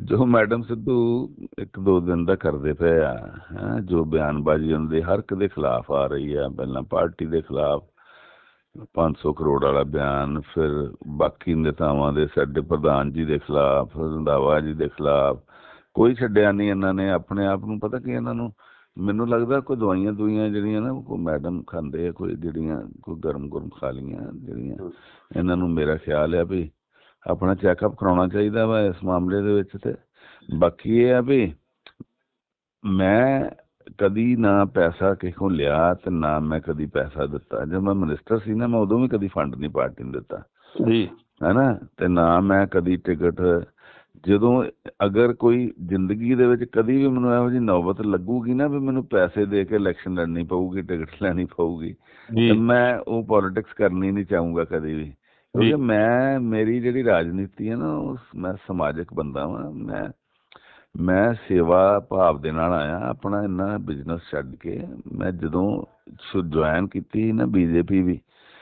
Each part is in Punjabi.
ਜੋ ਮੈਡਮ ਸਿੱਧੂ ਇੱਕ ਦੋ ਦਿਨ ਦਾ ਕਰਦੇ ਪਏ ਆ ਹੈਂ, ਜੋ ਬਿਆਨਬਾਜ਼ੀ ਉਹਨਾਂ ਦੇ ਹਰ ਇੱਕ ਦੇ ਖਿਲਾਫ ਆ ਰਹੀ ਆ ਪਹਿਲਾਂ ਪਾਰਟੀ ਦੇ ਖਿਲਾਫ 500 ਕਰੋੜ ਵਾਲਾ ਬਿਆਨ ਫਿਰ ਬਾਕੀ ਨੇਤਾਵਾਂ ਦੇ ਸਾਡੇ ਪ੍ਰਧਾਨ ਜੀ ਦੇ ਖਿਲਾਫ ਰੰਧਾਵਾ ਜੀ ਦੇ ਖਿਲਾਫ ਕੋਈ ਛੱਡਿਆ ਨਹੀਂ ਇਹਨਾਂ ਨੇ ਆਪਣੇ ਆਪ ਨੂੰ ਪਤਾ ਕੀ ਇਹਨਾਂ ਨੂੰ ਮੈਨੂੰ ਲੱਗਦਾ ਕੋਈ ਦਵਾਈਆਂ ਦੁਈਆਂ ਜਿਹੜੀਆਂ ਨਾ ਕੋਈ ਮੈਡਮ ਖਾਂਦੇ ਆ ਕੋਈ ਜਿਹੜੀਆਂ ਕੋਈ ਗਰਮ ਗਰਮ ਖਾ ਲੀਆਂ ਜਿਹੜੀਆਂ ਇਹਨਾਂ ਨੂੰ ਮੇਰਾ ਖਿਆਲ ਆ ਵੀ ਆਪਣਾ ਚੈੱਕਅਪ ਕਰਾਉਣਾ ਚਾਹੀਦਾ ਵਾ ਇਸ ਮਾਮਲੇ ਦੇ ਵਿੱਚ ਤੇ। ਬਾਕੀ ਇਹ ਆ ਵੀ ਮੈਂ ਕਦੀ ਨਾ ਪੈਸਾ ਕੋਲ ਲਿਆ ਤੇ ਨਾ ਮੈਂ ਕਦੀ ਪੈਸਾ ਦਿੱਤਾ। ਜਦ ਮੈਂ ਮਿਨਿਸਟਰ ਸੀ ਨਾ ਮੈਂ ਉਦੋਂ ਵੀ ਕਦੀ ਫੰਡ ਨਹੀਂ ਪਾਰਟੀ ਨੂੰ ਦਿੱਤਾ। ਜੀ। ਹੈਨਾ? ਤੇ ਨਾ ਮੈਂ ਕਦੀ ਟਿਕਟ ਜਦੋਂ ਅਗਰ ਕੋਈ ਜ਼ਿੰਦਗੀ ਦੇ ਵਿੱਚ ਕਦੀ ਵੀ ਮੈਨੂੰ ਇਹੋ ਜਿਹੀ ਨੌਬਤ ਲੱਗੂਗੀ ਨਾ ਵੀ ਮੈਨੂੰ ਪੈਸੇ ਦੇ ਕੇ ਇਲੈਕਸ਼ਨ ਲੜਨੀ ਪਊਗੀ ਟਿਕਟ ਲੈਣੀ ਪਊਗੀ ਜੀ। ਤੇ ਮੈਂ ਉਹ ਪੋਲਿਟਿਕਸ ਕਰਨੀ ਨਹੀਂ ਚਾਹੂੰਗਾ ਕਦੀ ਵੀ। ਕਿਉਂਕਿ ਮੈਂ ਮੇਰੀ ਜਿਹੜੀ ਰਾਜਨੀਤੀ ਹੈ ਨਾ ਮੈਂ ਸਮਾਜਿਕ ਬੰਦਾ ਵਾਂ ਮੈਂ ਮੈਂ ਸੇਵਾ ਭਾਵ ਦੇ ਨਾਲ ਆਇਆ ਆਪਣਾ ਇੰਨਾ ਬਿਜ਼ਨਸ ਛੱਡ ਕੇ ਮੈਂ ਜਦੋਂ ਜੁਆਇਨ ਕੀਤੀ ਨਾ ਬੀਜੇਪੀ ਵੀ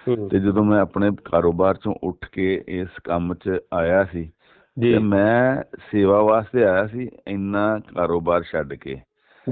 ਹੂੰ, ਤੇ ਜਦੋਂ ਮੈਂ ਆਪਣੇ ਕਾਰੋਬਾਰ ਚੋਂ ਉੱਠ ਕੇ ਇਸ ਕੰਮ 'ਚ ਆਇਆ ਸੀ ਤੇ ਮੈਂ ਸੇਵਾ ਵਾਸਤੇ ਆਇਆ ਸੀ ਇੰਨਾ ਕਾਰੋਬਾਰ ਛੱਡ ਕੇ।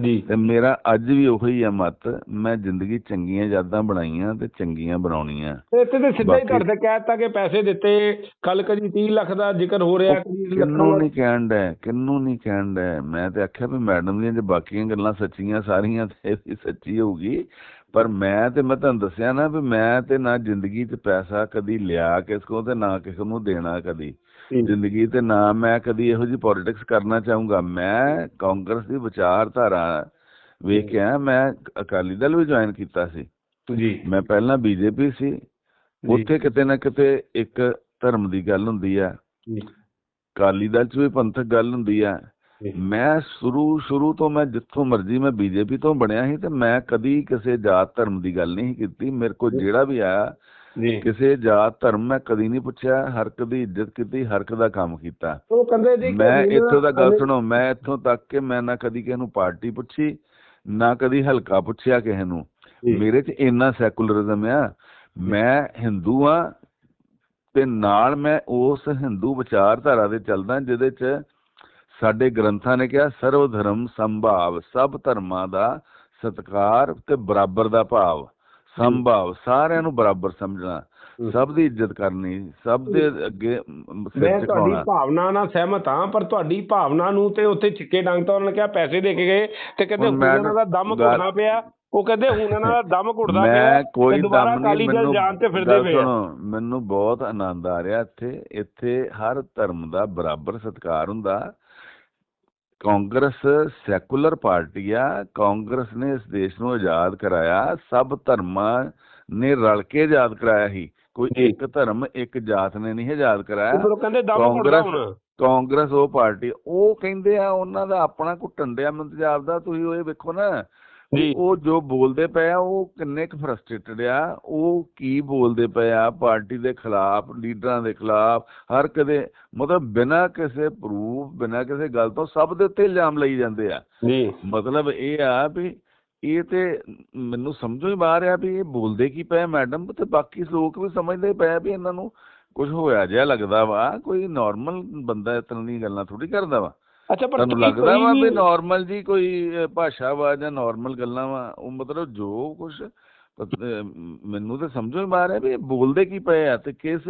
ਜੀ। ਤੇ ਮੇਰਾ ਅੱਜ ਵੀ ਉਹੀ ਆ ਮਤ ਮੈਂ ਜ਼ਿੰਦਗੀ ਚੰਗੀਆਂ ਯਾਦਾਂ ਬਣਾਈਆਂ ਤੇ ਚੰਗੀਆਂ ਬਣਾਉਣੀਆਂ। ਤੇ ਇੱਥੇ ਤੇ ਸਿੱਧਾ ਹੀ ਤੇ ਕਹਿਤਾ ਕਿ ਪੈਸੇ ਦਿੱਤੇ ਕੱਲ ਕਦੀ 30 ਲੱਖ ਦਾ ਜ਼ਿਕਰ ਹੋ ਰਿਹਾ ਕਿੰਨੂੰ ਨਹੀਂ ਕਹਿਣ ਡੈ ਕਿੰਨੂੰ ਨਹੀਂ ਕਹਿਣ ਡੈ। ਮੈਂ ਤੇ ਆਖਿਆ ਵੀ ਮੈਡਮ ਦੀਆਂ ਜੇ ਬਾਕੀਆਂ ਗੱਲਾਂ ਸੱਚੀਆਂ ਸਾਰੀਆਂ ਤੇ ਵੀ ਸੱਚੀ ਹੋਊਗੀ। ਪਰ ਮੈਂ ਤੇ ਮੈਂ ਤੁਹਾਨੂੰ ਦੱਸਿਆ ਨਾ ਵੀ ਮੈਂ ਤੇ ਨਾ ਜ਼ਿੰਦਗੀ 'ਚ ਪੈਸਾ ਕਦੀ ਲਿਆ ਕਿਸ ਕੋ ਤੇ ਨਾ ਕਿਸੇ ਨੂੰ ਦੇਣਾ ਕਦੀ। ਜ਼ਿੰਦਗੀ ਤੇ ਨਾ ਮੈਂ ਕਦੀ ਇਹੋ ਜਿਹੀ ਪੋਲਿਟਿਕਸ ਕਰਨਾ ਚਾਹੂੰਗਾ। ਮੈਂ ਕਾਂਗਰਸ ਦੀ ਵਿਚਾਰਧਾਰਾ ਵੇਖ ਕੇ ਮੈਂ ਅਕਾਲੀ ਦਲ ਵੀ ਜੁਆਇਨ ਕੀਤਾ ਸੀ। ਜੀ। ਮੈਂ ਪਹਿਲਾਂ ਬੀਜੇਪੀ ਸੀ। ਉੱਥੇ ਕਿਤੇ ਨਾ ਕਿਤੇ ਇੱਕ ਧਰਮ ਦੀ ਗੱਲ ਹੁੰਦੀ ਆ। ਜੀ। ਅਕਾਲੀ ਦਲ 'ਚ ਵੀ ਪੰਥਕ ਗੱਲ ਹੁੰਦੀ ਆ। ਜੀ। ਮੈਂ ਸ਼ੁਰੂ ਸ਼ੁਰੂ ਤੋਂ ਮੈਂ ਜਿੱਥੋਂ ਮਰਜ਼ੀ ਮੈਂ ਬੀਜੇਪੀ ਤੋਂ ਬਣਿਆ ਸੀ ਤੇ ਮੈਂ ਕਦੀ ਕਿਸੇ ਜਾਤ ਧਰਮ ਦੀ ਗੱਲ ਨਹੀਂ ਕੀਤੀ। ਮੇਰੇ ਕੋਲ ਜਿਹੜਾ ਵੀ ਆਇਆ ਜੀ। ਕਿਸੇ ਜਾਤ ਧਰਮ ਮੈਂ ਕਦੀ ਨਹੀਂ ਪੁੱਛਿਆ ਹਰ ਇੱਕ ਦੀ ਇੱਜ਼ਤ ਕੀਤੀ ਹਰ ਇੱਕ ਦਾ ਕੰਮ ਕੀਤਾ। ਉਹ ਕਹਿੰਦੇ ਜੀ ਕਿ ਮੈਂ ਇੱਥੋਂ ਦਾ ਗੱਲ ਸੁਣੋ ਮੈਂ ਇੱਥੋਂ ਤੱਕ ਕਿ ਮੈਂ ਨਾ ਕਦੀ ਕਿਸੇ ਨੂੰ ਪਾਰਟੀ ਪੁੱਛੀ ਨਾ ਕਦੀ ਹਲਕਾ ਪੁੱਛਿਆ ਕਿਸੇ ਨੂੰ। ਮੇਰੇ 'ਚ ਇੰਨਾ ਸੈਕੂਲਰਿਜ਼ਮ ਆ ਮੈਂ ਹਿੰਦੂ ਆ ਤੇ ਨਾਲ ਮੈਂ ਉਸ ਹਿੰਦੂ ਵਿਚਾਰਧਾਰਾ ਦੇ ਚੱਲਦਾ ਜਿਹਦੇ 'ਚ ਸਾਡੇ ਗ੍ਰੰਥਾਂ ਨੇ ਕਿਹਾ ਸਰਵ ਧਰਮ ਸੰਭਾਵ ਸਭ ਧਰਮਾਂ ਦਾ ਸਤਕਾਰ ਤੇ ਬਰਾਬਰ ਦਾ ਭਾਵ। ਸੰਭਾਵ ਸਾਰਿਆਂ ਨੂੰ ਬਰਾਬਰ ਸਮਝਣਾ। ਸਭ ਦੀ ਇੱਜ਼ਤ ਕਰਨੀ ਸਭ ਦੇ ਅੱਗੇ ਮ, ਤੁਹਾਡੀ ਭਾਵਨਾ ਨਾਲ ਸਹਿਮਤ ਹਾਂ ਪਰ ਤੁਹਾਡੀ ਭਾਵਨਾ ਨੂੰ ਤੇ ਉੱਥੇ ਛਿੱਕੇ ਡੰਗ ਤਾਂ ਉਹਨਾਂ ਨੇ ਕਿਹਾ ਪੈਸੇ ਦੇ ਕੇ ਗਏ ਤੇ ਕਹਿੰਦੇ ਇਹਨਾਂ ਦਾ ਦਮ ਘੁੱਟਣਾ ਪਿਆ ਉਹ ਕਹਿੰਦੇ ਹੁਣ ਇਹਨਾਂ ਦਾ ਦਮ ਘੁੱਟਦਾ ਪਿਆ ਮੈਂ ਕੋਈ ਦਮ ਨਹੀਂ ਮੈਨੂੰ ਜਾਣ ਤੇ ਫਿਰਦੇ ਪਏ ਮੈਨੂੰ ਬਹੁਤ ਆਨੰਦ ਆ ਰਿਹਾ ਇੱਥੇ ਇੱਥੇ ਹਰ ਧਰਮ ਦਾ ਬਰਾਬਰ ਸਤਿਕਾਰ ਹੁੰਦਾ ਕਾਂਗਰਸ ਸੈਕੂਲਰ ਪਾਰਟੀ ਆ ਕਾਂਗਰਸ ਨੇ ਇਸ ਦੇਸ਼ ਨੂੰ ਆਜ਼ਾਦ ਕਰਾਇਆ ਸਭ ਧਰਮਾਂ ਨੇ ਰਲ ਕੇ ਆਜ਼ਾਦ ਕਰਾਇਆ ਸੀ। ਕੋਈ। ਇੱਕ ਧਰਮ ਇੱਕ ਜਾਤ ਨੇ ਨਹੀਂ ਆਜ਼ਾਦ ਕਰਾਇਆ। ਕਾਂਗਰਸ ਕਾਂਗਰਸ ਉਹ ਪਾਰਟੀ ਉਹ ਕਹਿੰਦੇ ਆ ਉਹਨਾਂ ਦਾ ਆਪਣਾ ਘੁੱਟਣ ਡਿਆ ਪੰਜਾਬ ਦਾ ਤੁਸੀਂ ਉਹ ਇਹ ਵੇਖੋ ਨਾ ਉਹ ਜੋ। ਬੋਲਦੇ ਪਏ ਆ ਉਹ ਕਿੰਨੇ ਕੁ ਫਰਸਟ੍ਰੇਟਡ ਆ। ਉਹ ਕੀ ਬੋਲਦੇ ਪਏ ਆ ਪਾਰਟੀ ਦੇ ਖਿਲਾਫ ਲੀਡਰਾਂ ਦੇ ਖਿਲਾਫ ਹਰ ਕਦੇ ਮਤਲਬ ਬਿਨਾਂ ਕਿਸੇ ਪ੍ਰੂਫ ਬਿਨਾਂ ਕਿਸੇ ਗੱਲ ਤੋਂ ਸਭ ਦੇ ਉੱਤੇ ਇਲਜ਼ਾਮ ਲਈ ਜਾਂਦੇ ਆ। ਜੀ। ਮਤਲਬ ਇਹ ਆ ਵੀ ਇਹ ਤੇ ਮੈਨੂੰ ਸਮਝੋ ਹੀ ਬਾਹਰ ਆ ਵੀ ਇਹ ਬੋਲਦੇ ਕੀ ਪਏ ਮੈਡਮ ਤੇ ਬਾਕੀ ਲੋਕ ਵੀ ਸਮਝਦੇ ਪਏ ਵੀ ਇਹਨਾਂ ਨੂੰ ਕੁਝ ਹੋਇਆ ਜਿਹਾ ਲੱਗਦਾ ਵਾ। ਕੋਈ ਨਾਰਮਲ ਬੰਦਾ ਇਸ ਤਰ੍ਹਾਂ ਦੀਆਂ ਗੱਲਾਂ ਥੋੜੀ ਕਰਦਾ ਵਾ। ਅੱਛਾ ਪਰ ਤੁਹਾਨੂੰ ਲੱਗਦਾ ਵਾ ਵੀ ਨਾਰਮਲ ਜੀ ਕੋਈ ਭਾਸ਼ਾ ਵਾ ਜਾਂ ਨਾਰਮਲ ਗੱਲਾਂ ਵਾ ਉਹ ਮਤਲਬ ਜੋ ਕੁਝ ਮੈਨੂੰ ਤਾਂ ਸਮਝੋ ਹੀ ਹੈ ਵੀ ਬੋਲਦੇ ਕੀ ਪਏ ਆ ਤੇ ਕਿਸ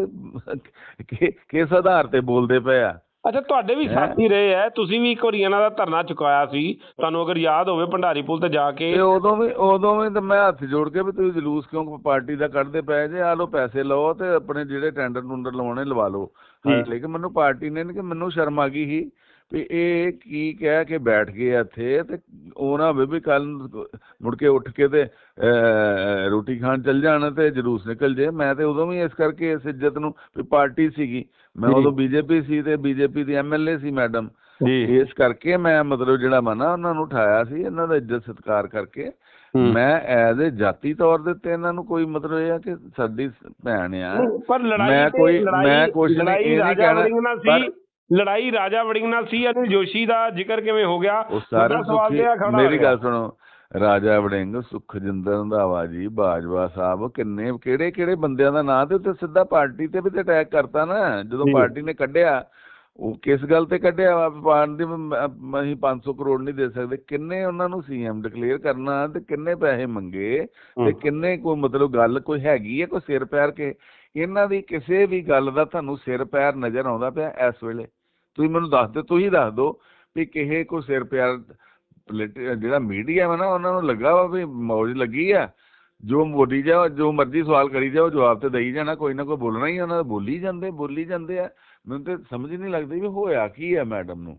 ਕਿਸ ਆਧਾਰ ਤੇ ਬੋਲਦੇ ਪਏ ਆ ਅੱਛਾ ਤੁਹਾਡੇ ਵੀ? ਸਾਥੀ ਰਹੇ ਐ ਤੁਸੀਂ ਵੀ ਇੱਕ ਵਾਰੀ ਇਹਨਾਂ ਦਾ ਧਰਨਾ ਚੁਕਾਇਆ ਸੀ ਤੁਹਾਨੂੰ ਅਗਰ ਯਾਦ ਹੋਵੇ ਭੰਡਾਰੀ ਪੁਲ ਤੇ ਜਾ ਕੇ ਤੇ ਉਦੋਂ ਵੀ ਉਦੋਂ ਵੀ ਤਾਂ ਮੈਂ ਹੱਥ ਜੋੜ ਕੇ ਵੀ ਤੁਸੀਂ ਜਲੂਸ ਕਿਉਂ ਪਾਰਟੀ ਦਾ ਕੱਢਦੇ ਪਏ ਜੇ ਆ ਲੋ ਪੈਸੇ ਲਓ ਤੇ ਆਪਣੇ ਜਿਹੜੇ ਟੈਂਡਰ ਟੁੰਡਰ ਲਵਾਉਣੇ ਲਵਾ ਲਓ। ਲੇਕਿਨ ਮੈਨੂੰ ਪਾਰਟੀ ਨੇ ਨੀ ਕਿ ਮੈਨੂੰ ਸ਼ਰਮ ਆ ਗਈ ਸੀ ਵੀ ਇਹ ਕੀ ਕਹਿ ਕੇ ਬੈਠ ਗਏ ਇੱਥੇ ਤੇ ਉਹ ਨਾ ਹੋਵੇ ਵੀ ਕੱਲ ਮੁੜ ਕੇ ਉੱਠ ਕੇ ਤੇ ਰੋਟੀ ਖਾਣ ਚੱਲ ਜਾਣ ਤੇ ਜਲੂਸ ਨਿਕਲ ਜੇ। ਮੈਂ ਤੇ ਉਦੋਂ ਵੀ ਇਸ ਕਰਕੇ ਇਸ ਇੱਜ਼ਤ ਨੂੰ ਵੀ ਪਾਰਟੀ ਸੀਗੀ। ਮੈਂ। ਉਦੋਂ ਬੀਜੇਪੀ ਸੀ ਤੇ ਬੀਜੇਪੀ ਦੀ ਐਮਐਲਏ ਸੀ ਮੈਡਮ। ਇਸ ਕਰਕੇ ਮੈਂ ਮਤਲਬ ਜਿਹੜਾ ਵਾ ਨਾ ਉਹਨਾਂ ਨੂੰ ਉਠਾਇਆ ਸੀ ਇਹਨਾਂ ਦਾ ਇੱਜ਼ਤ ਸਤਿਕਾਰ ਕਰਕੇ। ਮੈਂ ਐਜ਼ ਅ ਜਾਤੀ ਤੌਰ ਦੇ ਉੱਤੇ ਇਹਨਾਂ ਨੂੰ ਕੋਈ ਮਤਲਬ ਇਹ ਆ ਕਿ ਸਾਡੀ ਭੈਣ ਆ। ਪਰ ਲੜਾਈ ਮੈਂ ਕੋਈ ਮੈਂ ਕੁਛ ਨਹੀਂ ਇਹ ਨਹੀਂ ਕਹਿਣਾ ਪਰ ਲੜਾਈ ਰਾਜਾ ਵੜਿੰਗ ਨਾਲ ਸੀ ਅਨਿਲ ਜੋਸ਼ੀ ਦਾ ਜ਼ਿਕਰ ਕਿਵੇਂ ਹੋ ਗਿਆ ਉਹ ਸਾਰੇ ਸਵਾਲ ਖੜਾ ਮੇਰੀ। ਗੱਲ ਸੁਣੋ ਰਾਜਾ ਵੜਿੰਗ ਸੁਖਜਿੰਦਰ ਰੰਧਾਵਾ ਜੀ ਬਾਜਵਾ ਸਾਹਿਬ ਕਿੰਨੇ ਕਿਹੜੇ ਕਿਹੜੇ ਬੰਦਿਆਂ ਦਾ ਨਾਂ ਤੇ ਉੱਤੇ ਸਿੱਧਾ ਪਾਰਟੀ ਤੇ ਵੀ ਤੇ ਅਟੈਕ ਕਰਤਾ ਨਾ ਜਦੋਂ। ਪਾਰਟੀ ਨੇ ਕੱਢਿਆ ਉਹ ਕਿਸ ਗੱਲ ਤੇ ਕੱਢਿਆ ਪਾਣ ਦੀ ਅਸੀਂ 500 ਕਰੋੜ ਨਹੀਂ ਦੇ ਸਕਦੇ ਕਿੰਨੇ ਉਹਨਾਂ ਨੂੰ ਸੀਐਮ ਡਿਕਲੇਅਰ ਕਰਨਾ ਤੇ ਕਿੰਨੇ ਪੈਸੇ ਮੰਗੇ ਤੇ। ਕਿੰਨੇ ਕੋਈ ਮਤਲਬ ਗੱਲ ਕੋਈ ਹੈਗੀ ਹੈ ਕੋਈ ਸਿਰ ਪੈਰ ਕੇ ਇਹਨਾਂ ਦੀ ਕਿਸੇ ਵੀ ਗੱਲ ਦਾ ਤੁਹਾਨੂੰ ਸਿਰ ਪੈਰ ਨਜ਼ਰ ਆਉਂਦਾ ਪਿਆ ਇਸ ਵੇਲੇ ਤੁਸੀਂ ਮੈਨੂੰ ਦੱਸ ਦਿਓ ਤੁਸੀਂ ਦੱਸ ਦਿਓ ਵੀ ਕਿਸੇ ਕੋ ਸਿਰ ਪੋਲੀਟ- ਜਿਹੜਾ ਮੀਡੀਆ ਵਾ ਨਾ ਉਹਨਾਂ ਨੂੰ ਲੱਗਾ ਵਾ ਵੀ ਮੌਜ ਲੱਗੀ ਆ। ਜੋ ਮੋਦੀ ਜਾ ਜੋ ਮਰਜ਼ੀ ਸਵਾਲ ਕਰੀ ਜਾਓ ਜਵਾਬ ਤੇ ਦੇਈ ਜਾਣਾ ਕੋਈ ਨਾ ਕੋਈ ਬੋਲਣਾ ਹੀ ਉਹਨਾਂ ਦਾ ਬੋਲੀ ਜਾਂਦੇ ਬੋਲੀ ਜਾਂਦੇ ਆ। ਮੈਨੂੰ ਤੇ ਸਮਝ ਨਹੀਂ ਲੱਗਦੀ ਵੀ ਹੋਇਆ ਕੀ ਆ ਮੈਡਮ ਨੂੰ।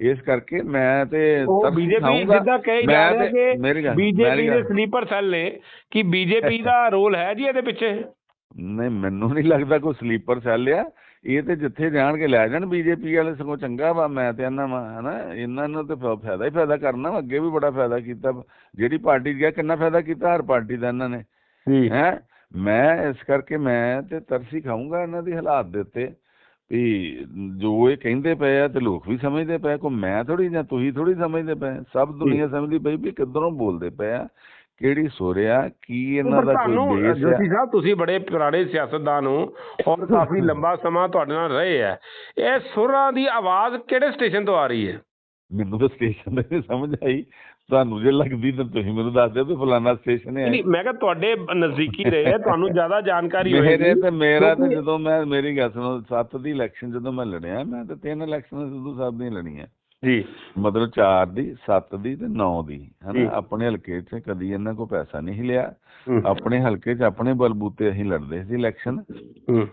ਇਸ ਕਰਕੇ ਮੈਂ ਤੇ ਬੀਜੇਪੀ। ਜਿੱਦਾਂ ਕਹੀ ਜਾ ਰਿਹਾ ਕਿ ਬੀਜੇਪੀ ਦੇ ਸਲੀਪਰ ਸੈੱਲ ਨੇ ਕਿ ਬੀਜੇਪੀ ਦਾ ਰੋਲ ਹੈ ਜੀ ਇਹਦੇ ਪਿੱਛੇ? ਨਹੀਂ ਮੈਨੂੰ ਨਹੀਂ ਲੱਗਦਾ ਕੋਈ ਸਲੀਪਰ ਸੈੱਲ ਆ ਇਹ ਤੇ ਜਿੱਥੇ ਜਾਣਗੇ ਲੈ ਜਾਣ ਬੀਜੇਪੀ ਵਾਲੇ ਸਗੋਂ ਚੰਗਾ ਵਾ ਮੈਂ ਤੇ ਇਹਨਾਂ ਵਾ ਹਨਾ। ਇਹਨਾਂ ਨੂੰ ਤੇ ਫਾਇਦਾ ਹੀ ਫਾਇਦਾ ਕਰਨਾ ਅੱਗੇ ਵੀ ਬੜਾ ਫਾਇਦਾ ਕੀਤਾ। ਜਿਹੜੀ ਪਾਰਟੀ ਗਿਆ ਕਿੰਨਾ ਫਾਇਦਾ ਕੀਤਾ ਹਰ ਪਾਰਟੀ ਦਾ ਇਹਨਾਂ ਨੇ। ਜੀ। ਹੈ? ਮੈਂ ਇਸ ਕਰਕੇ ਮੈਂ ਤੇ ਤਰਸੀ ਖਾਊਂਗਾ ਇਹਨਾਂ ਦੀ ਹਾਲਾਤ ਦੇ ਉੱਤੇ ਵੀ ਜੋ ਇਹ ਕਹਿੰਦੇ ਪਏ ਆ ਤੇ ਲੋਕ ਵੀ ਸਮਝਦੇ ਪਏ ਕੋ ਮੈਂ ਥੋੜੀ ਜਾਂ ਤੁਸੀਂ ਥੋੜੀ ਸਮਝਦੇ ਪਏ ਸਭ ਦੁਨੀਆ ਸਮਝਦੀ ਪਈ ਵੀ ਕਿੱਧਰੋਂ ਬੋਲਦੇ ਪਏ ਆ? ਕਿਹੜੀ ਸੁਰਿਆ ਕੀ ਇਹਨਾਂ ਦਾ ਕੋਈ ਬੇਸ ਆ? ਜੋਤੀ ਸਾਹਿਬ ਤੁਸੀਂ ਬੜੇ ਪੁਰਾਣੇ ਸਿਆਸਤਦਾਨ ਹੋ ਔਰ ਕਾਫੀ ਲੰਬਾ ਸਮਾਂ ਤੁਹਾਡੇ ਨਾਲ ਰਹੇ ਆ। ਇਹ ਸੁਰਾਂ ਦੀ ਆਵਾਜ਼ ਕਿਹੜੇ ਸਟੇਸ਼ਨ ਤੋਂ ਆ ਰਹੀ ਹੈ? ਮੈਨੂੰ ਤਾਂ ਸਟੇਸ਼ਨ ਦੀ ਨਹੀਂ ਸਮਝ ਆਈ। ਤੁਹਾਨੂੰ ਜੇ ਲੱਗਦੀ ਤਾਂ ਤੁਸੀਂ ਮੈਨੂੰ ਦੱਸ ਦਿਓ ਵੀ ਫਲਾਣਾ ਸਟੇਸ਼ਨ ਹੈ। ਨਹੀਂ ਮੈਂ ਕਿਹਾ ਤੁਹਾਡੇ ਨਜ਼ਦੀਕੀ ਰਹੇ ਆ, ਤੁਹਾਨੂੰ ਜ਼ਿਆਦਾ ਜਾਣਕਾਰੀ ਮੇਰੇ ਹੋਏਗੀ। ਤੇ ਮੇਰਾ ਤੇ ਜਦੋਂ ਮੈਂ ਮੇਰੀ ਗੱਲ ਸੁਣੋ 7 ਦੀ ਇਲੈਕਸ਼ਨ ਜਦੋਂ ਮੈਂ ਲੜਿਆ ਮੈਂ ਤੇ ਤਿੰਨ ਇਲੈਕਸ਼ਨ ਸਿੱਧੂ ਸਾਹਿਬ ਦੀਆਂ ਲੜੀਆਂ। ਜੀ। ਮਤਲਬ 4 ਦੀ 7 ਦੀ ਤੇ 9 ਦੀ। ਹਨਾ? ਆਪਣੇ ਹਲਕੇ 'ਚ ਕਦੀ ਇਹਨਾਂ ਕੋ ਪੈਸਾ ਨਹੀਂ ਲਿਆ ਆਪਣੇ ਹਲਕੇ 'ਚ ਆਪਣੇ ਬਲਬੂਤੇ ਅਸੀਂ ਲੜਦੇ ਸੀ ਇਲੈਕਸ਼ਨ।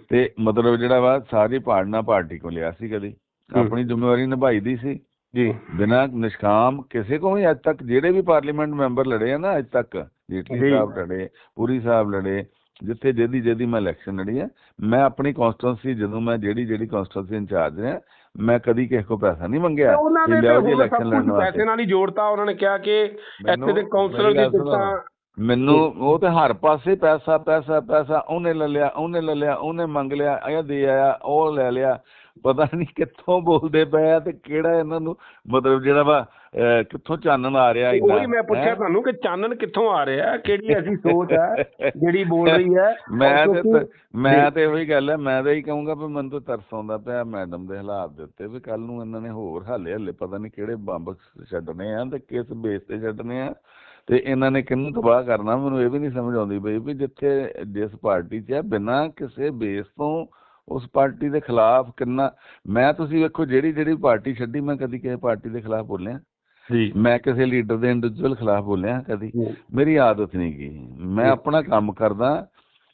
ਤੇ ਮਤਲਬ ਜਿਹੜਾ ਵਾ ਸਾਰੀ ਪਾਰਟਨਾ ਪਾਰਟੀ ਕੋ ਲਿਆ ਸੀ ਕਦੀ। ਆਪਣੀ ਜ਼ਿੰਮੇਵਾਰੀ ਨਿਭਾਈ ਦੀ ਸੀ। ਜੀ। ਬਿਨਾਂ ਨਿਸ਼ਕਾਮ ਕਿਸੇ ਕੋ ਵੀ ਅੱਜ ਤੱਕ। ਜਿਹੜੇ ਵੀ ਪਾਰਲੀਮੈਂਟ ਮੈਂਬਰ ਲੜੇ ਆ ਨਾ ਅੱਜ ਤੱਕ ਜੇਟਲੀ। ਸਾਹਿਬ ਲੜੇ ਪੂਰੀ ਸਾਹਿਬ ਲੜੇ ਜਿੱਥੇ ਜਿਹਦੀ ਜਿਹਦੀ ਮੈਂ ਇਲੈਕਸ਼ਨ ਲੜੀ ਆ ਮੈਂ ਆਪਣੀ ਕਨਸਟੀਟੂਐਂਸੀ ਜਦੋਂ ਮੈਂ ਜਿਹੜੀ ਜਿਹੜੀ ਕਨਸਟੀਟੂਐਂਸੀ ਇੰਚਾਰਜ ਰਿਹਾ ਮੈਂ ਕਦੀ ਕਿਸੇ ਕੋ ਪੈਸਾ ਨਹੀਂ ਮੰਗਿਆ। ਉਹਨਾਂ ਨੇ ਤੇ ਇਲੈਕਸ਼ਨ ਲੜਨ ਵਾਸਤੇ ਪੈਸੇ ਨਾਲ ਹੀ ਜੋੜਤਾ ਉਹਨਾਂ ਨੇ ਕਿਹਾ ਕਿ ਇੱਥੇ ਦੇ ਕਾਉਂਸਲਰ ਦੀ। ਟਿਕਟਾਂ ਮੈਨੂੰ ਉਹ ਤੇ ਹਰ ਪਾਸੇ ਪੈਸਾ ਪੈਸਾ ਪੈਸਾ ਉਹਨੇ ਲੈ ਲਿਆ ਉਹਨੇ ਲੈ ਲਿਆ ਉਹਨੇ ਮੰਗ ਲਿਆ ਇਹ ਦੇ ਆਇਆ ਉਹ ਲੈ ਲਿਆ। ਪਤਾ ਨਹੀਂ ਕਿੱਥੋਂ ਬੋਲਦੇ ਪਏ ਆ ਤੇ ਕਿਹੜਾ ਇਹਨਾਂ ਨੂੰ ਮਤਲਬ ਜਿਹੜਾ ਵਾ ਕਿੱਥੋਂ ਚਾਨਣ ਆ ਰਿਹਾ ਇੰਨਾ, ਉਹੀ ਮੈਂ ਪੁੱਛਿਆ ਹੈਂ? ਤੁਹਾਨੂੰ ਕਿ ਚਾਨਣ ਕਿੱਥੋਂ ਆ ਰਿਹਾ ਕਿਹੜੀ ਐਸੀ ਸੋਚ ਹੈ ਜਿਹੜੀ ਬੋਲ ਰਹੀ ਹੈ ਮੈਂ ਤੇ ਮੈਂ ਤੇ ਉਹੀ ਗੱਲ ਹੈ ਮੈਂ ਤਾਂ ਇਹੀ ਕਹੂੰਗਾ ਵੀ ਮੈਨੂੰ ਤਾਂ ਤਰਸ ਆਉਂਦਾ ਪਿਆ ਮੈਡਮ ਦੇ ਹਾਲਾਤ ਦੇ ਉੱਤੇ ਵੀ ਕੱਲ ਨੂੰ ਇਹਨਾਂ ਨੇ ਹੋਰ ਹਾਲੇ ਹਾਲੇ ਪਤਾ ਨਹੀਂ ਕਿਹੜੇ ਬੰਬ ਛੱਡਣੇ ਆ ਤੇ ਕਿਸ ਬੇਸ ਤੇ ਛੱਡਣੇ ਆ ਤੇ ਇਹਨਾਂ ਨੇ ਕਿਹਨੂੰ ਤਬਾਹ ਕਰਨਾ ਮੈਨੂੰ ਇਹ ਵੀ ਨਹੀਂ ਸਮਝ ਆਉਂਦੀ ਬਈ ਵੀ ਜਿੱਥੇ ਜਿਸ ਪਾਰਟੀ 'ਚ ਹੈ ਬਿਨਾਂ ਕਿਸੇ ਬੇਸ ਤੋਂ ਉਸ ਪਾਰਟੀ ਦੇ ਖਿਲਾਫ ਕਿੰਨਾ ਮੈਂ ਤੁਸੀਂ ਵੇਖੋ ਜਿਹੜੀ ਜਿਹੜੀ ਪਾਰਟੀ ਛੱਡੀ ਮੈਂ ਕਦੀ ਕਿਸੇ ਪਾਰਟੀ ਦੇ ਖਿਲਾਫ ਬੋਲਿਆ ਜੀ। ਮੈਂ ਕਿਸੇ ਲੀਡਰ ਦੇ ਇੰਡੀਵਿਜੂਅਲ ਖਿਲਾਫ ਬੋਲਿਆ ਕਦੀ। ਮੇਰੀ ਆਦਤ ਨਹੀਂ ਗਈ ਮੈਂ ਆਪਣਾ ਕੰਮ ਕਰਦਾ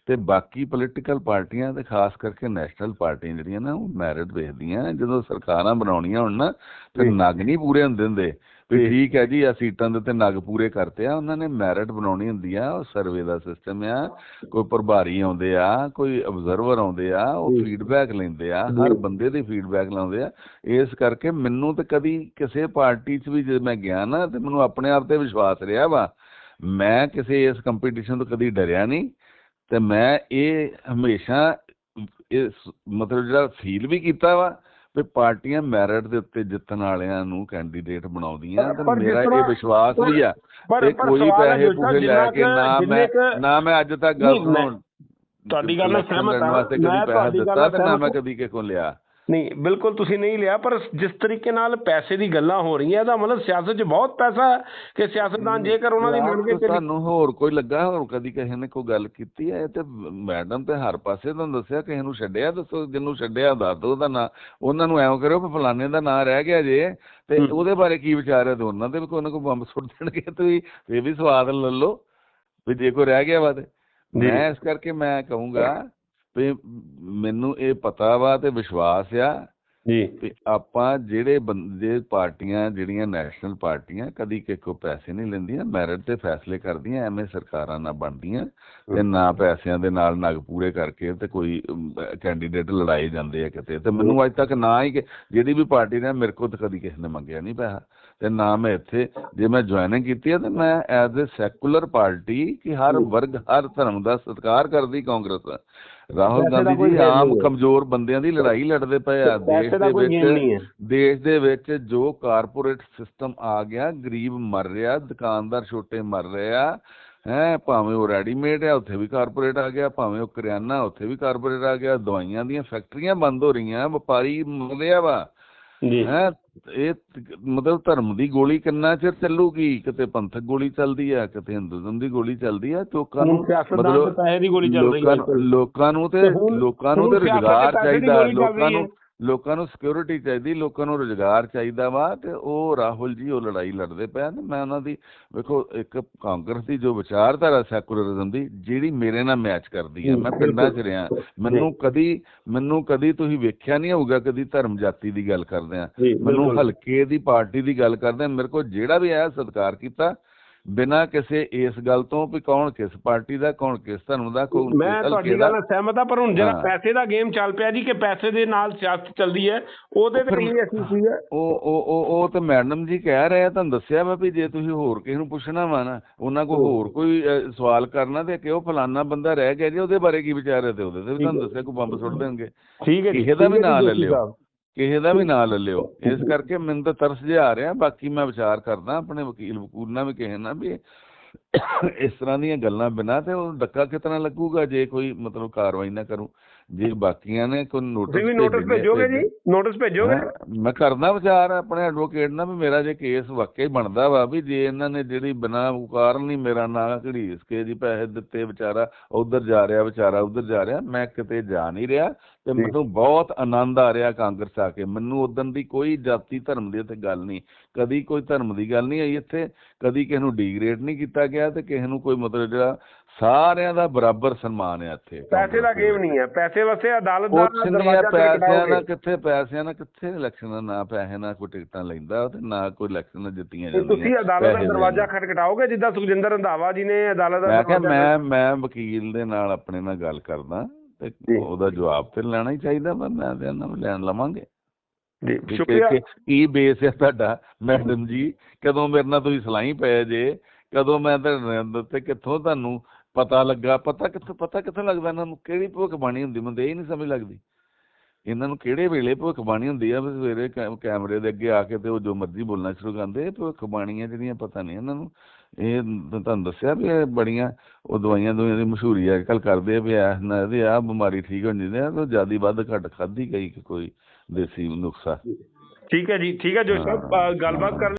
ਤੇ ਬਾਕੀ ਪੋਲੀਟੀਕਲ ਪਾਰਟੀਆਂ ਤੇ ਖਾਸ ਕਰਕੇ ਨੈਸ਼ਨਲ ਪਾਰਟੀਆਂ ਜਿਹੜੀਆਂ ਨਾ ਉਹ ਮੈਰਿਟ ਵੇਖਦੀਆਂ। ਜਦੋਂ ਸਰਕਾਰਾਂ ਬਣਾਉਣੀਆਂ ਹੋਣ ਨਾ ਤੇ। ਨਗ ਨਹੀਂ ਪੂਰੇ ਹੁੰਦੇ ਹੁੰਦੇ। ਜੀ। ਠੀਕ ਹੈ ਜੀ ਆ ਸੀਟਾਂ ਦੇ ਉੱਤੇ ਨਗ ਪੂਰੇ ਕਰਤੇ ਆ ਉਹਨਾਂ ਨੇ ਮੈਰਿਟ ਬਣਾਉਣੀ ਹੁੰਦੀ ਆ ਉਹ ਸਰਵੇ ਦਾ ਸਿਸਟਮ ਆ ਕੋਈ ਪ੍ਰਭਾਰੀ ਆਉਂਦੇ ਆ ਕੋਈ ਅਬਜ਼ਰਵਰ ਆਉਂਦੇ ਆ ਉਹ ਜੀ। ਫੀਡਬੈਕ ਲੈਂਦੇ ਆ ਜੀ। ਹਰ ਬੰਦੇ ਦੀ ਫੀਡਬੈਕ ਲਾਉਂਦੇ ਆ ਇਸ ਕਰਕੇ ਮੈਨੂੰ ਤਾਂ ਕਦੀ ਕਿਸੇ ਪਾਰਟੀ 'ਚ ਵੀ ਜਦੋਂ ਮੈਂ ਗਿਆ ਨਾ ਤੇ ਮੈਨੂੰ ਆਪਣੇ ਆਪ ਤੇ ਵਿਸ਼ਵਾਸ ਰਿਹਾ ਵਾ ਮੈਂ ਕਿਸੇ ਇਸ ਕੰਪੀਟੀਸ਼ਨ ਤੋਂ ਕਦੀ ਡਰਿਆ ਨਹੀਂ ਤੇ ਮੈਂ ਇਹ ਹਮੇਸ਼ਾ ਇਹ ਸ- ਮਤਲਬ ਜਿਹੜਾ ਫੀਲ ਵੀ ਕੀਤਾ ਵਾ ਵੀ ਪਾਰਟੀਆਂ ਮੈਰਿਟ ਦੇ ਉੱਤੇ ਜਿੱਤਣ ਵਾਲਿਆਂ ਨੂੰ ਕੈਂਡੀਡੇਟ ਬਣਾਉਂਦੀਆਂ ਤੇ ਪਰ ਮੇਰਾ ਇਹ ਵਿਸ਼ਵਾਸ ਪਰ- ਵੀ ਆ ਪਰ ਤੇ ਪਰ ਕੋਈ ਪੈਸੇ ਪੂਸੇ ਲੈ ਕੇ ਨਾ ਮੈਂ ਨਾ ਮੈਂ ਅੱਜ ਤੱਕ ਗੱਲ ਨਹੀਂ, ਮੈਂ- ਸੁਣੋ ਤੁਹਾਡੀ ਗੱਲ ਨਾਲ ਸਹਿਮਤ ਹਾਂ। ਮੈਂ ਕਦੀ ਪੈਸਾ ਤੁਹਾਡੀ ਗੱਲ ਦਿੱਤਾ ਤੇ ਨਾ ਮੈਂ ਕਦੀ ਕਿਸੇ ਕੋਲ ਲਿਆ। ਨਹੀਂ ਬਿਲਕੁਲ ਤੁਸੀਂ ਨਹੀਂ ਲਿਆ ਪਰ ਜਿਸ ਤਰੀਕੇ ਨਾਲ ਪੈਸੇ ਦੀ ਗੱਲਾਂ ਹੋ ਰਹੀਆਂ ਇਹਦਾ ਮਤਲਬ ਸਿਆਸਤ 'ਚ ਬਹੁਤ ਪੈਸਾ ਹੈ ਕਿ ਸਿਆਸਤਦਾਨ ਜੇਕਰ ਉਹਨਾਂ ਦੀ ਮੰਨ ਕੇ ਚੱਲੀ- ਤੁਹਾਨੂੰ ਹੋਰ ਕੋਈ ਲੱਗਾ ਹੋਰ ਕਦੀ ਕਿਸੇ ਨੇ ਕੋਈ ਗੱਲ ਕੀਤੀ ਹੈ ਤੇ ਮੈਡਮ ਤੇ ਹਰ ਪਾਸੇ ਤੁਹਾਨੂੰ ਦੱਸਿਆ ਕਿਸੇ ਨੂੰ ਛੱਡਿਆ ਦੱਸੋ ਜਿਹਨੂੰ ਛੱਡਿਆ ਦੱਸ ਦਿਓ ਉਹਦਾ ਨਾਂ ਉਹਨਾਂ ਨੂੰ ਐਂ ਕਰੋ ਵੀ ਫਲਾਣੇ ਦਾ ਨਾਂ ਰਹਿ ਗਿਆ ਜੇ ਤੇ। ਉਹਦੇ ਬਾਰੇ ਕੀ ਵਿਚਾਰ ਹੈ ਉਹਨਾਂ ਦੇ ਵੀ ਕੋਈ ਨਾ ਕੋਈ ਬੰਬ ਸੁੱਟ ਦੇਣਗੇ ਤੁਸੀਂ ਇਹ ਵੀ ਸਵਾਦ ਲੈ ਲਓ ਵੀ ਜੇ ਕੋਈ ਰਹਿ ਗਿਆ ਵਾ ਤੇ। ਮੈਂ ਇਸ ਕਰਕੇ ਮੈਂ ਕਹੂੰਗਾ ਵੀ ਮੈਨੂੰ ਇਹ ਪਤਾ ਵਾ ਤੇ ਵਿਸ਼ਵਾਸ ਆ ਜੀ। ਤੇ ਆਪਾਂ ਜਿਹੜੇ ਬੰਦੇ ਪਾਰਟੀਆਂ ਜਿਹੜੀਆਂ ਨੈਸ਼ਨਲ ਪਾਰਟੀਆਂ ਕਦੀ ਕਿਸੇ ਕੋ ਪੈਸੇ ਨਹੀਂ ਲੈਂਦੀਆਂ ਮੈਰਿਟ ਤੇ ਫੈਸਲੇ ਕਰਦੀਆਂ ਐਵੇਂ ਸਰਕਾਰਾਂ ਨਾ ਬਣਦੀਆਂ ਤੇ ਨਾ ਪੈਸਿਆਂ ਦੇ ਨਾਲ ਨਗ ਪੂਰੇ ਕਰਕੇ ਤੇ ਕੋਈ ਕੈਂਡੀਡੇਟ ਲੜਾਏ ਜਾਂਦੇ ਆ ਕਿਤੇ ਤੇ ਮੈਨੂੰ ਅੱਜ ਤੱਕ ਨਾ ਹੀ ਕਿ- ਜਿਹੜੀ ਵੀ ਪਾਰਟੀ ਨੇ ਮੇਰੇ ਕੋਲ ਤਾਂ ਕਦੀ ਕਿਸੇ ਨੇ ਮੰਗਿਆ ਨਹੀਂ ਪੈਸਾ ਤੇ ਨਾ ਮੈਂ ਇੱਥੇ ਜੇ ਮੈਂ ਜੁਆਇਨਿੰਗ ਕੀਤੀ ਹੈ ਤੇ ਮੈਂ ਐਜ਼ ਅ ਸੈਕੂਲਰ ਪਾਰਟੀ ਕਿ ਹਰ ਵਰਗ ਹਰ ਧਰਮ ਦਾ ਸਤਿਕਾਰ ਕਰਦੀ ਕਾਂਗਰਸ ਰਾਹੁਲ ਗਾਂਧੀ ਜੀ ਆਮ। ਕਮਜ਼ੋਰ ਬੰਦਿਆਂ ਦੀ ਲੜਾਈ ਲੜਦੇ ਪਏ ਆ। ਦੇਸ਼ ਦਾ ਵਿੱਚ ਦੇਸ਼ ਦੇ ਵਿੱਚ ਜੋ ਕਾਰਪੋਰੇਟ ਸਿਸਟਮ ਆ ਗਿਆ ਗਰੀਬ ਮਰ ਰਿਹਾ ਦੁਕਾਨਦਾਰ ਛੋਟੇ ਮਰ ਰਹੇ ਆ ਹੈ ਭਾਵੇਂ ਉਹ ਰੈਡੀਮੇਡ ਹੈ ਉੱਥੇ ਵੀ ਕਾਰਪੋਰੇਟ ਆ ਗਿਆ ਭਾਵੇਂ ਉਹ ਕਰਿਆਨਾ ਉੱਥੇ ਵੀ ਕਾਰਪੋਰੇਟ ਆ ਗਿਆ ਦਵਾਈਆਂ ਦੀਆਂ ਫੈਕਟਰੀਆਂ ਬੰਦ ਹੋ ਰਹੀਆਂ ਵਪਾਰੀ ਮਰਿਆ ਵਾ ਜੀ। ਹੈ ਇਹ ਮਤਲਬ ਧਰਮ ਦੀ ਗੋਲੀ ਕਿੰਨਾ ਚਿਰ ਚੱਲੂਗੀ ਕਿਤੇ ਪੰਥਕ ਗੋਲੀ ਚੱਲਦੀ ਆ ਕਿਤੇ ਹਿੰਦੂਜ਼ਮ ਦੀ ਗੋਲੀ ਚੱਲਦੀ ਆ ਲੋਕਾਂ ਨੂੰ ਹੁਣ ਸਿਆਸਤਦਾਨ ਤੇ ਪੈਸੇ ਦੀ ਗੋਲੀ ਚੱਲ ਰਹੀ ਲੋਕਾਂ ਹੈ ਨੂੰ- ਲੋਕਾਂ ਨੂੰ ਤੇ ਲੋਕਾਂ ਨੂੰ ਤੇ ਰੁਜ਼ਗਾਰ ਚਾਹੀਦਾ ਲੋਕਾਂ ਨੂੰ। ਲੋਕਾਂ ਨੂੰ ਸਿਕਿਉਰਿਟੀ ਚਾਹੀਦੀ ਲੋਕਾਂ ਨੂੰ ਰੁਜ਼ਗਾਰ ਚਾਹੀਦਾ ਵਾ ਤੇ ਉਹ ਰਾਹੁਲ ਜੀ ਉਹ ਲੜਾਈ ਲੜਦੇ ਪਏ ਤੇ ਮੈਂ ਉਹਨਾਂ ਦੀ ਵੇਖੋ ਇੱਕ ਕਾਂਗਰਸ ਦੀ ਜੋ ਵਿਚਾਰਧਾਰਾ ਸੈਕੂਲਰਿਜ਼ਮ ਦੀ ਜਿਹੜੀ ਮੇਰੇ ਨਾਲ ਮੈਚ ਕਰਦੀ ਹੈ ਮੈਂ ਪਿੰਡਾਂ 'ਚ। ਰਿਹਾ ਮੈਨੂੰ ਕਦੀ ਮੈਨੂੰ ਕਦੀ ਤੁਸੀਂ ਵੇਖਿਆ ਨਹੀਂ ਹੋਊਗਾ ਕਦੀ ਧਰਮ ਜਾਤੀ ਦੀ ਗੱਲ ਕਰਦੇ ਆ ਮੈਨੂੰ। ਹਲਕੇ ਦੀ ਪਾਰਟੀ ਦੀ ਗੱਲ ਕਰਦੇ ਮੇਰੇ ਕੋਲ ਜਿਹੜਾ ਵੀ ਆਇਆ ਸਤਿਕਾਰ ਕੀਤਾ ਬਿਨਾਂ ਕਿਸੇ ਇਸ ਗੱਲ ਤੋਂ ਵੀ ਕੌਣ ਕਿਸ ਪਾਰਟੀ ਦਾ ਕੌਣ ਕਿਸ ਧਰਮ ਦਾ ਕੌਣ ਮੈਂ ਤੁਹਾਡੀ ਗੱਲ ਨਾਲ ਸਹਿਮਤ ਹਾਂ ਪਰ ਹੁਣ ਜਿਹੜਾ ਹਾਂ। ਪੈਸੇ ਦਾ ਗੇਮ ਚੱਲ ਪਿਆ ਜੀ ਕਿ ਪੈਸੇ ਦੇ ਨਾਲ ਸਿਆਸਤ ਚੱਲਦੀ ਹੈ ਉਹਦੇ ਤੇ ਕੀ ਅਸੀਂ ਕੀ ਹੈ? ਉਹ ਉਹ ਉਹ ਉਹ ਤੇ ਮੈਡਮ ਜੀ ਕਹਿ ਰਹੇ ਆ ਤੁਹਾਨੂੰ ਦੱਸਿਆ ਵਾ ਵੀ ਜੇ ਤੁਸੀਂ ਹੋਰ ਕਿਸੇ ਨੂੰ ਪੁੱਛਣਾ ਵਾ ਨਾ ਉਹਨਾਂ ਕੋਲ ਹੋਰ ਕੋਈ ਸਵਾਲ ਕਰਨਾ ਤੇ ਕਿਉਂ ਫਲਾਨਾ ਬੰਦਾ ਰਹਿ ਗਿਆ ਜੀ ਉਹਦੇ ਬਾਰੇ ਕੀ ਵਿਚਾਰੇ ਤੇ ਉਹਦੇ ਤੇ ਤੁਹਾਨੂੰ ਦੱਸਿਆ ਕੋਈ ਬੰਬ ਸੁੱਟ ਦੇਣਗੇ। ਠੀਕ ਹੈ ਜੀ। ਕਿਸੇ ਦਾ ਵੀ ਹੈ ਨਾਂ ਲੈ ਲਿਓ। ਕਿਸੇ ਦਾ ਵੀ ਨਾਂ ਲੈ ਲਿਓ। ਇਸ ਕਰਕੇ ਮੈਨੂੰ ਤਾਂ ਤਰਸ ਜਿਹਾ ਆ ਰਿਹਾ ਬਾਕੀ ਮੈਂ ਵਿਚਾਰ ਕਰਦਾ ਆਪਣੇ ਵਕੀਲ ਵਕੂਲ ਨਾਲ ਵੀ ਕਿਸੇ ਨਾਲ ਵੀ ਇਸ ਤਰ੍ਹਾਂ ਦੀਆਂ ਗੱਲਾਂ ਬਿਨਾਂ ਤੇ ਉਹ ਡੱਕਾ ਕਿਤਨਾ ਲੱਗੂਗਾ ਜੇ ਕੋਈ ਮਤਲਬ ਕਾਰਵਾਈ ਨਾ ਕਰੂ। ਜੇ ਬਾਕੀਆਂ ਨੇ ਕੋਈ ਨੋਟਿਸ ਤੁਸੀਂ ਵੀ ਨੋਟਿਸ ਭੇਜੋਗੇ ਜੀ? ਨੋਟਿਸ ਭੇਜੋਗੇ? ਮੈਂ ਕਰਦਾ ਵਿਚਾਰ ਆਪਣੇ ਐਡਵੋਕੇਟ ਨਾਲ ਵੀ ਮੇਰਾ ਜੇ ਕੇਸ ਵਾਕਈ ਬਣਦਾ ਵਾ ਵੀ ਜੇ ਇਹਨਾਂ ਨੇ ਜਿਹੜੀ ਬਿਨਾ ਕਾਰਨ ਨਹੀਂ ਮੇਰਾ ਨਾਂ ਘੜੀਸ ਕੇ ਜੀ ਪੈਸੇ ਦਿੱਤੇ ਵਿਚਾਰਾ ਉਧਰ ਜਾ ਰਿਹਾ ਵਿਚਾਰਾ ਉਧਰ ਜਾ ਰਿਹਾ ਮੈਂ ਕਿਤੇ ਜਾ ਨਹੀਂ ਰਿਹਾ ਤੇ। ਮੈਨੂੰ ਬਹੁਤ ਆਨੰਦ ਆ ਰਿਹਾ ਕਾਂਗਰਸ ਆ ਕੇ। ਮੈਨੂੰ ਉਦੋਂ ਦੀ ਕੋਈ ਜਾਤੀ ਧਰਮ ਦੀ ਇੱਥੇ ਗੱਲ ਨਹੀਂ ਕਦੀ ਕੋਈ ਧਰਮ ਦੀ ਗੱਲ ਨਹੀਂ ਆਈ ਇੱਥੇ। ਕਦੀ ਕਿਸੇ ਨੂੰ ਡੀਗ੍ਰੇਡ ਨਹੀਂ ਕੀਤਾ ਗਿਆ ਤੇ ਕਿਸੇ ਨੂੰ ਕੋਈ ਮਤਲਬ ਜਿਹੜਾ ਸਾਰਿਆਂ ਦਾ ਬਰਾਬਰ ਸਨਮਾਨ ਹੈ ਇੱਥੇ ਪੈਸੇ ਦਾ ਗੇਮ ਨਹੀਂ ਹੈ ਪੈਸੇ ਵਾਸਤੇ ਅਦਾਲਤ ਦਾ ਦਰਵਾਜ਼ਾ ਆ ਪੈਸਿਆਂ। ਨਾਲ ਕਿੱਥੇ ਪੈਸਿਆਂ ਨਾਲ ਕਿੱਥੇ ਇਲੈਕਸ਼ਨ ਨਾ ਪੈਸੇ ਨਾਲ ਕੋਈ ਟਿਕਟਾਂ ਲੈਂਦਾ ਤੇ ਨਾ ਕੋਈ ਇਲੈਕਸ਼ਨ ਜਿੱਤੀਆਂ ਤੇ ਜਾਂਦੀਆਂ ਤੁਸੀਂ ਅਦਾਲਤ ਦਾ ਦੇ ਦਰਵਾਜ਼ਾ। ਖਟਖਟਾਓਗੇ ਜਿੱਦਾਂ ਸੁਖਜਿੰਦਰ ਰੰਧਾਵਾ ਜੀ ਨੇ ਅਦਾਲਤ ਦਾ ਮੈਂ ਕਿਹਾ ਮੈਂ ਮੈਂ ਵਕੀਲ ਦੇ ਨਾਲ ਆਪਣੇ ਨਾਲ ਗੱਲ ਕਰਦਾ ਤੇ। ਉਹਦਾ ਜਵਾਬ ਤੇ ਲੈਣਾ ਹੀ ਚਾਹੀਦਾ ਵਾ ਮੈਂ ਤੇ ਇਹਨਾਂ ਨੂੰ ਲੈਣ ਲਵਾਂਗੇ ਜੀ ਸ਼ੁਕਰੀਆ ਕਿ- ਬੇਸ ਹੈ ਤੁਹਾਡਾ ਮੈਡਮ ਜੀ ਕਦੋਂ ਮੇਰੇ ਨਾਲ ਤੁਸੀਂ ਸਲਾਈ ਪਏ ਜੇ ਕਦੋਂ ਮੈਂ ਤੇ ਕਿੱਥੋਂ ਤੁਹਾਨੂੰ ਪਤਾ ਲੱਗਾ ਪਤਾ ਕਿੱਥੋਂ ਪਤਾ ਕਿੱਥੋਂ ਲੱਗਦਾ ਇਹਨਾਂ ਨੂੰ ਕਿਹੜੀ ਭੁੱਖਬਾਣੀ ਹੁੰਦੀ ਮੈਨੂੰ ਇਹ ਨਹੀਂ ਸਮਝ ਲੱਗਦੀ। ਇਹਨਾਂ ਨੂੰ ਕਿਹੜੇ ਵੇਲੇ ਭੁੱਖਬਾਣੀ ਹੁੰਦੀ ਆ ਸਵੇਰੇ ਕੈਮਰੇ ਦੇ ਅੱਗੇ ਆ ਕੇ ਤੇ ਉਹ ਜੋ ਮਰਜ਼ੀ ਬੋਲਣਾ ਸ਼ੁਰੂ ਕਰਦੇ ਇਹ ਭੁੱਖਬਾਣੀਆਂ ਜਿਹੜੀਆਂ ਪਤਾ ਨਹੀਂ ਇਹਨਾਂ ਨੂੰ। ਇਹ ਤੁਹਾਨੂੰ ਦੱਸਿਆ ਵੀ ਬੜੀਆਂ ਉਹ ਦਵਾਈਆਂ ਦੁਆਈਆਂ ਦੀ ਮਸ਼ਹੂਰੀ ਅੱਜ ਕੱਲ ਕਰਦੇ ਆ ਨਾ ਇਹਦੇ ਆ ਬਿਮਾਰੀ ਠੀਕ ਹੋ ਜਾਂਦੀ ਆ ਤਾਂ ਜਿਆਦੀ ਵੱਧ ਘੱਟ ਖਾਧੀ ਗਈ ਕੋਈ ਦੇਸੀ ਨੁਕਸਾ ਠੀਕ ਹੈ ਜੀ ਠੀਕ ਹੈ ਜੋਸ਼ ਸਾਹਿਬ ਅ, ਗੱਲਬਾਤ ਕਰ